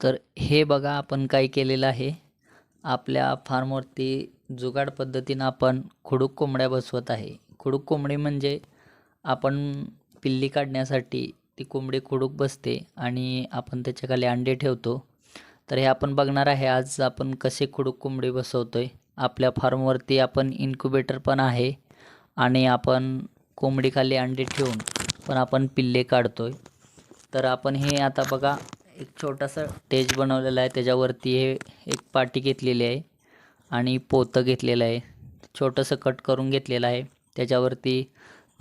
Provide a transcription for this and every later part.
तर हे बघा आपण काय केलेलं आहे. आपल्या फार्मवरती जुगाड पद्धतीनं आपण खुडूक कोंबड्या बसवत आहे. खुडूक कोंबडी म्हणजे आपण पिल्ली काढण्यासाठी ती कोंबडी खुडूक बसते आणि आपण त्याच्याखाली अंडे ठेवतो. तर हे आपण बघणार आहे आज आपण कसे खुडूक कोंबडी बसवतो आहे आपल्या फार्मवरती आपण इन्क्युबेटर पण आहे आणि आपण कोंबडीखाली अंडे ठेवून पण आपण पिल्ले काढतो आहे तर आपण हे आता बघा एक छोटासा स्टेज बनवलेला आहे. त्याच्यावरती हे एक पाटी घेतलेली आहे आणि पोतं घेतलेलं आहे. छोटंसं कट करून घेतलेलं आहे. त्याच्यावरती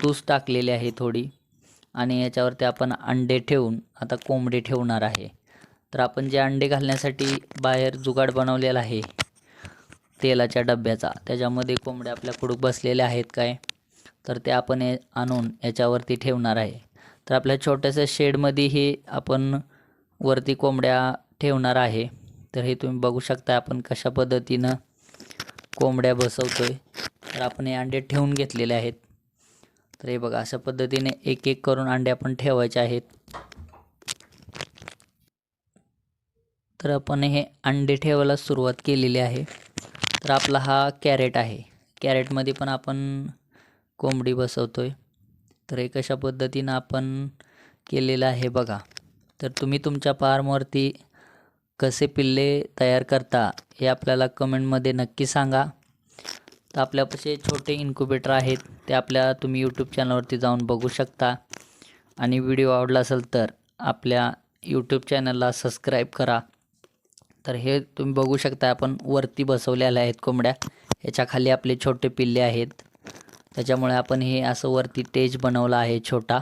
तूस टाकलेली आहे थोडी आणि याच्यावरती आपण अंडे ठेवून आता कोंबडी ठेवणार आहे. तर आपण जे अंडे घालण्यासाठी बाहेर जुगाड बनवलेला आहे तेलाच्या डब्याचा त्याच्यामध्ये कोंबड्या आपल्या कुडूक बसलेल्या आहेत काय तर ते आपण हे आणून याच्यावरती ठेवणार आहे. तर आपल्या छोट्याशा शेडमध्ये हे आपण वरती कोंबड्या ठेवणार आहे. तर हे तुम्ही बघू शकता आपण कशा पद्धतीनं कोंबड्या बसवतो आहे तर आपण हे अंडे ठेवून घेतलेले आहेत. तर हे बघा अशा पद्धतीने एक एक करून अंडे आपण ठेवायचे आहेत. तर आपण हे अंडे ठेवायला सुरुवात केलेली आहे. तर आपला हा कॅरेट आहे. कॅरेटमध्ये पण आपण कोंबडी बसवतो आहे तर हे कशा पद्धतीनं आपण केलेलं आहे बघा. तर तुम्ही तुमच्या फार्मवरती कसे पिल्ले तयार करता हे आपल्याला कमेंटमध्ये नक्की सांगा. तर आपल्यापाशी छोटे इन्क्युबेटर आहेत ते आपल्या तुम्ही यूट्यूब चॅनलवरती जाऊन बघू शकता. आणि व्हिडिओ आवडला असेल तर आपल्या यूट्यूब चॅनलला सबस्क्राईब करा. तर हे तुम्ही बघू शकता आपण वरती बसवलेल्या आहेत कोंबड्या. याच्या खाली आपले छोटे पिल्ले आहेत. त्याच्यामुळे आपण हे असं वरती टेज बनवलं आहे छोटा.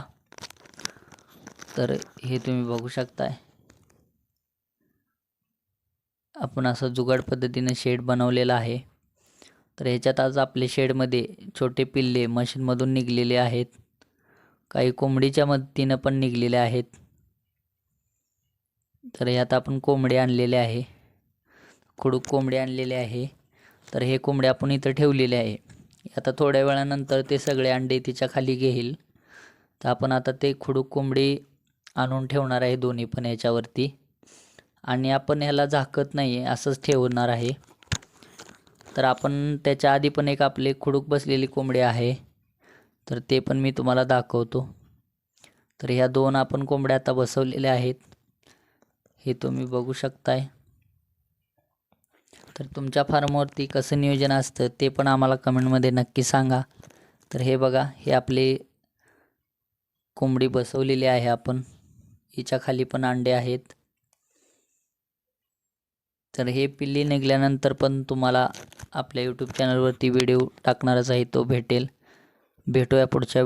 तर हे तुम्ही बघू शकताय. आपण असं जुगाड पद्धतीने शेड बनवलेलं आहे. तर ह्याच्यात आज आपले शेडमध्ये छोटे पिल्ले मशीनमधून निघलेले आहेत. काही कोंबडीच्या मदतीनं पण निघलेले आहेत. तर ह्यात आपण कोंबडे आणलेले आहे. खुडूक कोंबडे आणलेले आहे. तर हे कोंबडे आपण इथं ठेवलेले आहे. आता थोड्या वेळानंतर ते सगळे अंडे तिच्या खाली घेईल. तर आपण आता ते खुडूक कोंबडी आणून ठेवणार आहे दोन्ही पण याच्यावरती. आणि आपण ह्याला झाकत नाही आहे असंच ठेवणार आहे. तर आपण त्याच्या आधी पण एक आपले खुडूक बसलेली कोंबडी आहे. तर ते पण मी तुम्हाला दाखवतो. तर ह्या दोन आपण कोंबड्या आता बसवलेल्या आहेत. हे तुम्ही बघू शकताय. तर तुमच्या फार्मवरती कसं नियोजन असतं ते पण आम्हाला कमेंटमध्ये नक्की सांगा. तर हे बघा हे आपले कोंबडी बसवलेली आहे आपण. हिच्या खाली पण अंडे आहेत. तर हे पिल्ली निघाल्यानंतर पण तुम्हाला आपल्या यूट्यूब चॅनलवरती व्हिडिओ टाकणारच आहे तो भेटेल. भेटूया पुढच्या